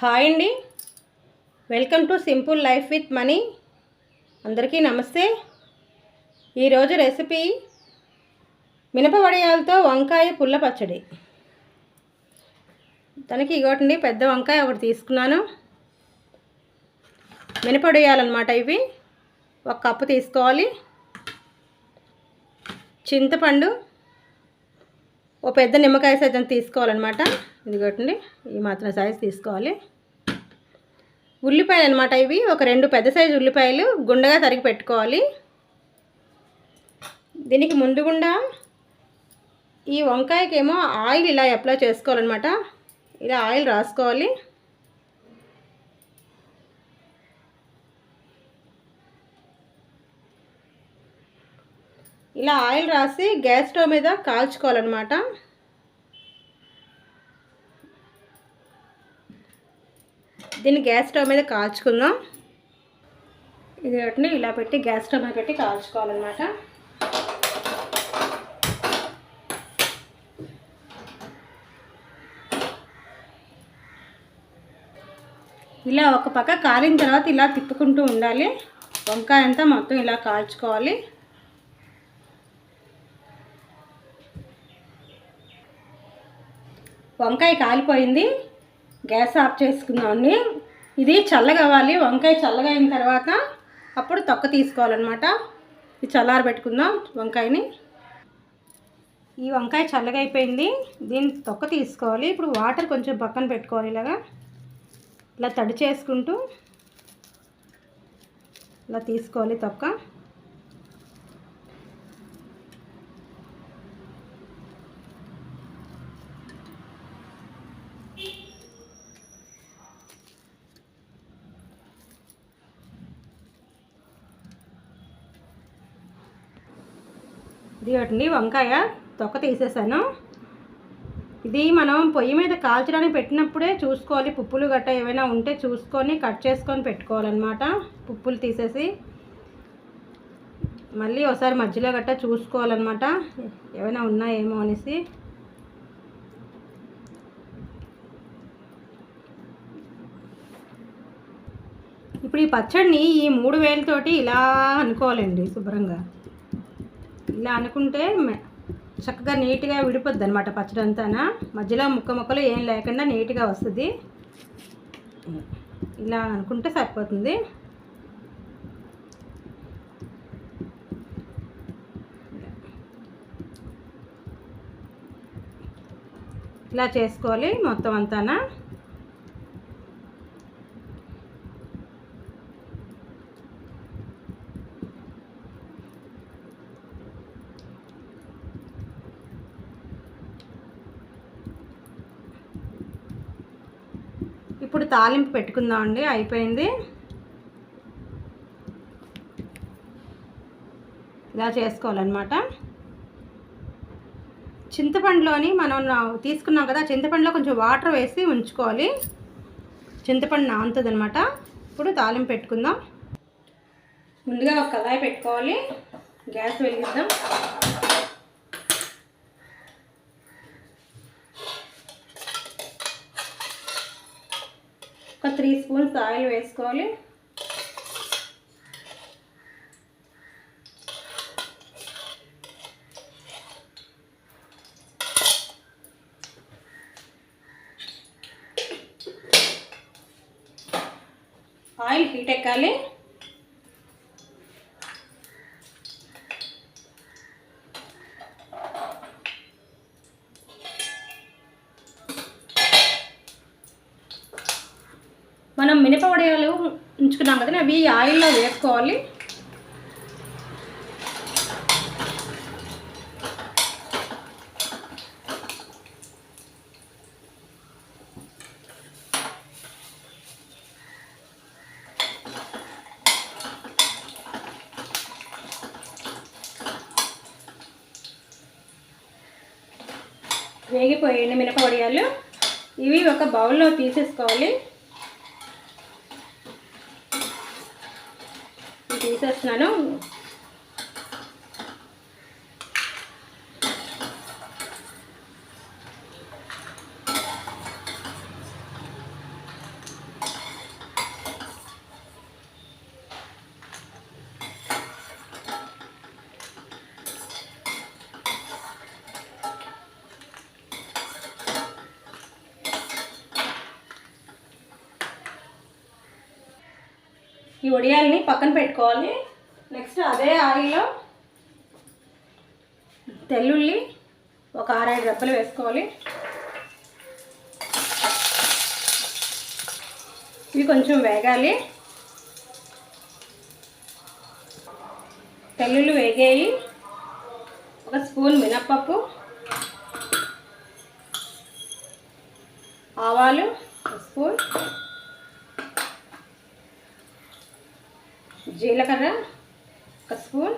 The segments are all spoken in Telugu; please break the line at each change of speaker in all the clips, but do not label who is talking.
హాయ్ అండి. Welcome to simple life with money. అందరికీ నమస్తే. ఈరోజు రెసిపీ మినప వడియాలతో వంకాయ పుల్ల పచ్చడి. దానికి ఇగోటండి పెద్ద వంకాయ ఒకటి తీసుకున్నాను. మినపడియాలన్నమాట ఇవి. ఒక కప్పు తీసుకోవాలి. చింతపండు ఓ పెద్ద నిమ్మకాయ సైజు తీసుకోవాలన్నమాట. ఇదిగోటండి ఈ మాత్రం సైజు తీసుకోవాలి. ఉల్లిపాయలు అనమాట ఇవి. ఒక రెండు పెద్ద సైజు ఉల్లిపాయలు గుండగా తరిగి పెట్టుకోవాలి. దీనికి ముందు గుండా ఈ వంకాయకేమో ఆయిల్ ఇలా అప్లై చేసుకోవాలన్నమాట. ఇలా ఆయిల్ రాసుకోవాలి. ఇలా ఆయిల్ రాసి గ్యాస్ స్టవ్ మీద కాల్చుకోవాలన్నమాట. దీన్ని గ్యాస్ స్టవ్ మీద కాల్చుకుందాం. ఇది ఒకటిని ఇలా పెట్టి గ్యాస్ స్టవ్ మీద పెట్టి కాల్చుకోవాలన్నమాట. ఇలా ఒక పక్క కాలిన తర్వాత ఇలా తిప్పుకుంటూ ఉండాలి. వంకాయ అంతా మొత్తం ఇలా కాల్చుకోవాలి. వంకాయ కాలిపోయింది. గ్యాస్ ఆఫ్ చేసుకుందామండి. ఇది చల్లగా అవ్వాలి వంకాయ చల్లగా అయిన తర్వాత అప్పుడు తొక్క తీసుకోవాలన్నమాట. ఇది చల్లార పెట్టుకుందాం వంకాయని. ఈ వంకాయ చల్లగా అయిపోయింది దీన్ని తొక్క తీసుకోవాలి. ఇప్పుడు వాటర్ కొంచెం పక్కన పెట్టుకోవాలి ఇలాగా. ఇలా తడి చేసుకుంటూ ఇలా తీసుకోవాలి తొక్క. ఇది ఒకటి వంకాయ తొక్క తీసేసాను. ఇది మనం పొయ్యి మీద కాల్చడానికి పెట్టినప్పుడే చూసుకోవాలి. పుప్పులు గట్ట ఏమైనా ఉంటే చూసుకొని కట్ చేసుకొని పెట్టుకోవాలన్నమాట. పుప్పులు తీసేసి మళ్ళీ ఒకసారి మధ్యలో గట్ట చూసుకోవాలన్నమాట. ఏమైనా ఉన్నాయేమో అనేసి. ఇప్పుడు ఈ పచ్చడిని ఈ మూడు వేలతోటి ఇలా అనుకోవాలండి శుభ్రంగా. ఇలా అనుకుంటే చక్కగా నీట్గా విడిపోద్ది అనమాట పచ్చడి అంతానా మధ్యలో ముక్క ముక్కలు ఏం లేకుండా నీట్గా వస్తుంది. ఇలా అనుకుంటే సరిపోతుంది. ఇలా చేసుకోవాలి మొత్తం అంతానా. ఇప్పుడు తాలింపు పెట్టుకుందామండి అయిపోయింది. ఇలా చేసుకోవాలన్నమాట. చింతపండులోని మనం తీసుకున్నాం కదా చింతపండులో కొంచెం వాటర్ వేసి ఉంచుకోవాలి. చింతపండు నానుతుంది అనమాట ఇప్పుడు తాలింపు పెట్టుకుందాం. ముందుగా ఒక కళాయి పెట్టుకోవాలి. గ్యాస్ వెలిగిద్దాం. ఒక త్రీ స్పూన్స్ ఆయిల్ వేసుకోవాలి. ఆయిల్ హీట్ ఎక్కాలి. మనం మినప వడియాలు ఉంచుకున్నాం కదా అవి ఆయిల్లో వేసుకోవాలి. వేగిపోయాయండి మినప వడియాలు ఇవి ఒక బౌల్లో తీసేసుకోవాలి. తీసేస్తున్నాను ఈ వడియాల్ని పక్కన పెట్టుకోవాలి. నెక్స్ట్ అదే ఆయిల్లో తెల్లుల్లి ఒక ఆరేడు రెప్పలు వేసుకోవాలి. ఇవి కొంచెం వేగాలి. తెల్లుల్లి వేగాయి. ఒక స్పూన్ మినప్పప్పు ఆవాలు స్పూన్ జీలకర్ర ఒక స్పూన్.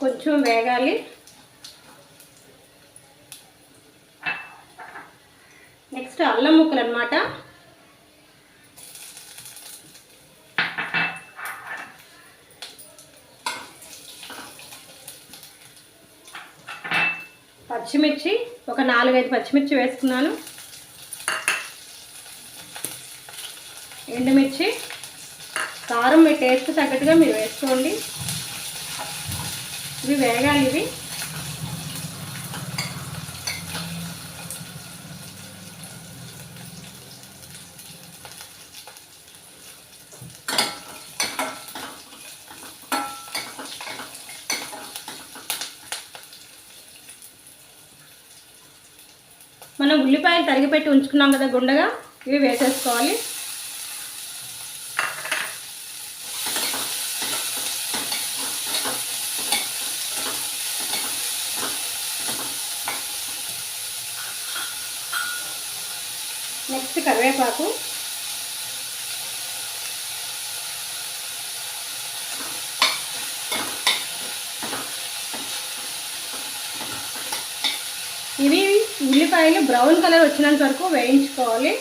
కొంచెం వేగాలి. నెక్స్ట్ అల్లం ముక్కలు అనమాట పచ్చిమిర్చి ఒక నాలుగైదు పచ్చిమిర్చి వేసుకున్నాను. ఎండుమిర్చి కారం మీ టేస్ట్ తగ్గట్టుగా మీరు వేసుకోండి. ఇవి వేగాలి ఇవి. మనం ఉల్లిపాయలు తరిగిపెట్టి ఉంచుకున్నాం కదా గుండగా ఇవి వేసేసుకోవాలి నెక్స్ట్ కరివేపాకు. ఇవి ఉల్లిపాయలు బ్రౌన్ కలర్ వచ్చినంత వరకు వేయించుకోవాలి.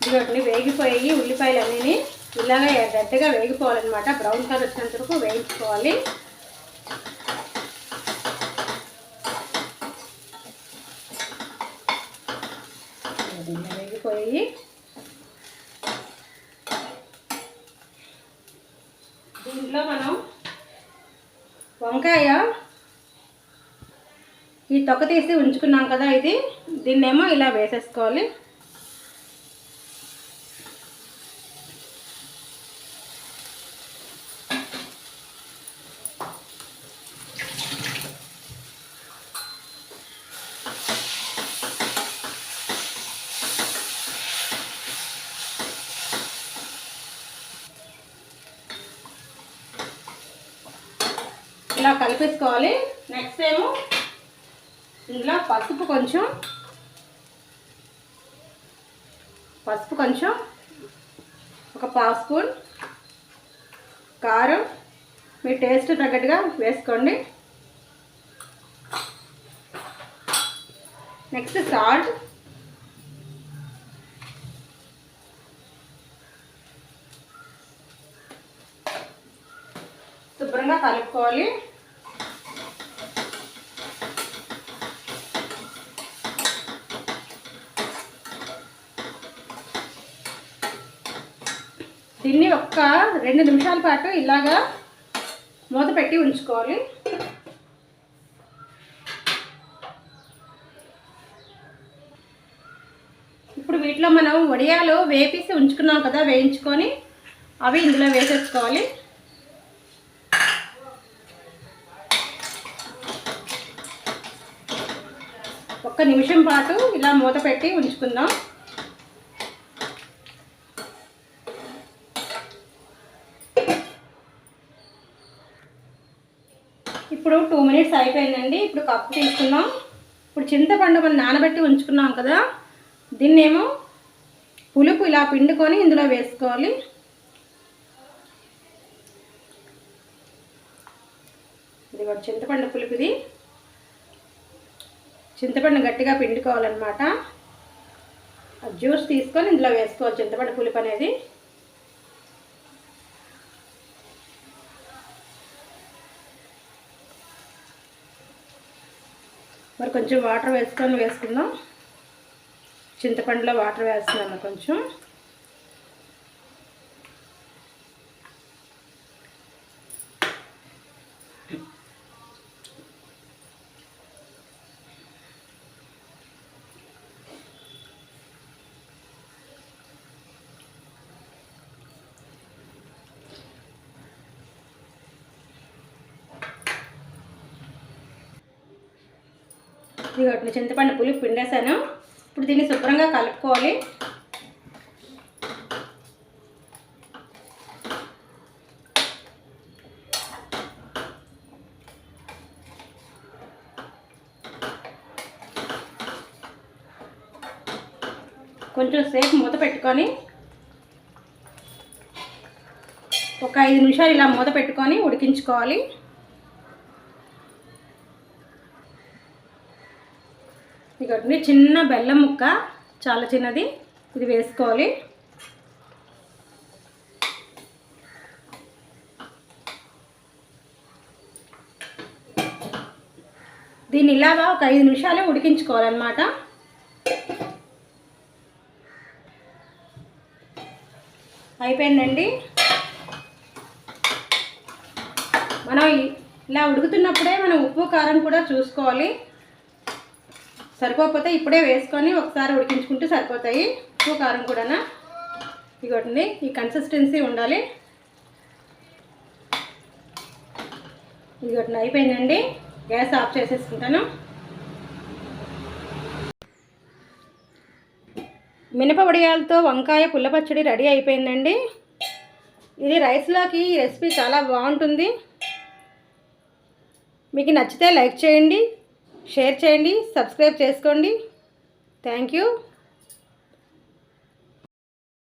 ఇదిగోండి వేగిపోయి ఉల్లిపాయలు అన్నీ ఇలాగ గట్టిగా వేగిపోవాలన్నమాట. బ్రౌన్ కలర్ వచ్చినంత వరకు వేయించుకోవాలి. వేగిపోయి దీంట్లో మనం వంకాయ ఈ తొక్క తీసి ఉంచుకున్నాం కదా ఇది. దీన్నేమో ఇలా వేసేసుకోవాలి ఇలా కలిపేసుకోవాలి. నెక్స్ట్ ఏమో ఇందులో పసుపు కొంచెం. పసుపు కొంచెం. ఒక పావు స్పూన్ కారం. మీ టేస్ట్ తగ్గట్టుగా వేసుకోండి. నెక్స్ట్ సాల్ట్ శుభ్రంగా కలుపుకోవాలి. దీన్ని ఒక్క రెండు నిమిషాల పాటు ఇలాగా మూత పెట్టి ఉంచుకోవాలి. ఇప్పుడు వీటిలో మనం వడియాలు వేపేసి ఉంచుకున్నాం కదా వేయించుకొని అవి ఇందులో వేసేసుకోవాలి. ఒక్క నిమిషం పాటు ఇలా మూత పెట్టి ఉంచుకుందాం. ఇప్పుడు టూ మినిట్స్ అయిపోయిందండి. ఇప్పుడు కప్పు తీసుకుందాం ఇప్పుడు చింతపండు మనం నానబెట్టి ఉంచుకున్నాం కదా దీన్నేమో పులుపు ఇలా పిండుకొని ఇందులో వేసుకోవాలి. ఇది కూడా చింతపండు పులుపు ఇది చింతపండు గట్టిగా పిండుకోవాలన్నమాట. ఆ జ్యూస్ తీసుకొని ఇందులో వేసుకోవాలి చింతపండు పులుపు అనేది. మరి కొంచెం వాటర్ వేసుకొని వేసుకుందాం. చింతపండులో వాటర్ వేస్తున్నాను కొంచెం. ఇదిగోటి చింతపండు పులుపు పిండేసాను ఇప్పుడు దీన్ని శుభ్రంగా కలుపుకోవాలి. కొంచెం సేపు మూత పెట్టుకొని ఒక ఐదు నిమిషాలు ఇలా మూత పెట్టుకొని ఉడికించుకోవాలి. ఇదిగోండి చిన్న బెల్లం ముక్క చాలా చిన్నది. ఇది వేసుకోవాలి. దీన్ని ఇలాగా ఒక ఐదు నిమిషాలు ఉడికించుకోవాలన్నమాట. అయిపోయిందండి. మనం ఇలా ఉడుకుతున్నప్పుడే మనం ఉప్పు కారం కూడా చూసుకోవాలి. సరిపోకపోతే ఇప్పుడే వేసుకొని ఒకసారి ఉడికించుకుంటే సరిపోతాయి. ఉప్పు కారం కూడా ఇగోటండి ఈ కన్సిస్టెన్సీ ఉండాలి. ఇదిగోటి అయిపోయిందండి. గ్యాస్ ఆఫ్ చేసేసుకుంటాను. మినప వడియాలతో వంకాయ పుల్ల పచ్చడి రెడీ అయిపోయిందండి. ఇది రైస్లోకి ఈ రెసిపీ చాలా బాగుంటుంది. మీకు నచ్చితే లైక్ చేయండి. షేర్ చేయండి సబ్స్క్రైబ్ చేసుకోండి. Thank you